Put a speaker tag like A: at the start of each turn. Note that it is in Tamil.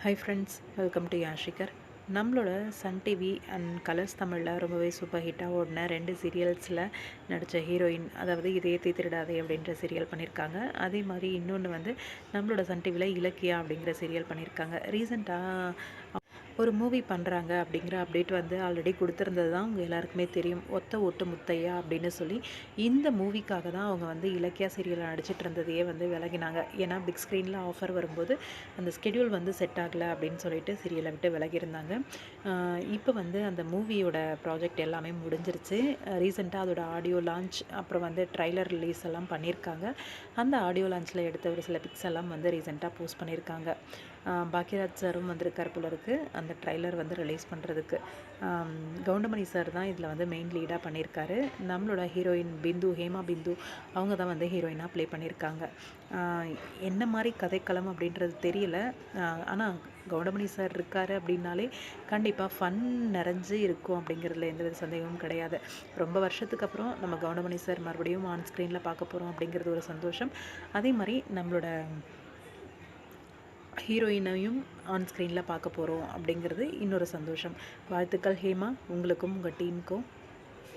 A: ஹை ஃப்ரெண்ட்ஸ் வெல்கம் டு யாஷிகர் நம்மளோட சன் டிவி அண்ட் கலர்ஸ் தமிழில் ரொம்பவே சூப்பர் ஹிட்டாக ஓடின ரெண்டு சீரியல்ஸில் நடித்த ஹீரோயின் அதாவது இதயத்தை திருடாதே அப்படின்ற சீரியல் பண்ணியிருக்காங்க அதே மாதிரி இன்னொன்று வந்து நம்மளோட சன் டிவியில் இலக்கியா அப்படிங்கிற சீரியல் பண்ணியிருக்காங்க ரீசெண்டாக ஒரு மூவி பண்ணுறாங்க அப்படிங்கிற அப்டேட் வந்து ஆல்ரெடி கொடுத்துருந்தது தான் அவங்க எல்லாருக்குமே தெரியும். ஒத்த ஒட்டு முத்தையா அப்படின்னு சொல்லி. இந்த மூவிக்காக தான் அவங்க வந்து இலக்கியா சீரியலில் நடிச்சிட்டு இருந்ததையே வந்து விலகினாங்க. ஏன்னா பிக் ஸ்க்ரீனில் ஆஃபர் வரும்போது அந்த ஸ்கெடியூல் வந்து செட் ஆகலை அப்படின்னு சொல்லிட்டு சீரியலை விட்டு விலகியிருந்தாங்க. இப்போ வந்து அந்த மூவியோட ப்ராஜெக்ட் எல்லாமே முடிஞ்சிருச்சு. ரீசெண்டாக அதோட ஆடியோ லான்ச் அப்புறம் வந்து ட்ரைலர் ரிலீஸ் எல்லாம் பண்ணியிருக்காங்க. அந்த ஆடியோ லான்ச்சில் எடுத்த ஒரு சில பிக்ஸ் எல்லாம் வந்து ரீசெண்டாக போஸ்ட் பண்ணியிருக்காங்க. பாக்கியராஜ் சாரும் வந்திருக்கார் போல இருக்குது அந்த ட்ரைலர் வந்து ரிலீஸ் பண்ணுறதுக்கு கவுண்டமணி சார் தான் இதில் வந்து மெயின் லீடாக பண்ணியிருக்காரு. நம்மளோட ஹீரோயின் பிந்து ஹேமா பிந்து அவங்க தான் வந்து ஹீரோயினாக ப்ளே பண்ணியிருக்காங்க. என்ன மாதிரி கதைக்களம் அப்படின்றது தெரியல. ஆனால் கவுண்டமணி சார் இருக்கார் அப்படின்னாலே கண்டிப்பாக ஃபன் நிறைஞ்சு இருக்கும் அப்படிங்கிறதுல எந்த வித சந்தேகமும் கிடையாது. ரொம்ப வருஷத்துக்கு அப்புறம் நம்ம கவுண்டமணி சார் மறுபடியும் ஆன் ஸ்க்ரீனில் பார்க்க போகிறோம் அப்படிங்கிறது ஒரு சந்தோஷம். அதே மாதிரி நம்மளோட ஹீரோயினையும் ஆன் ஸ்க்ரீனில் பார்க்க போகிறோம் அப்படிங்கிறது இன்னொரு சந்தோஷம். வாழ்த்துக்கள் ஹேமா. உங்களுக்கும் உங்கள் டீமுக்கும்.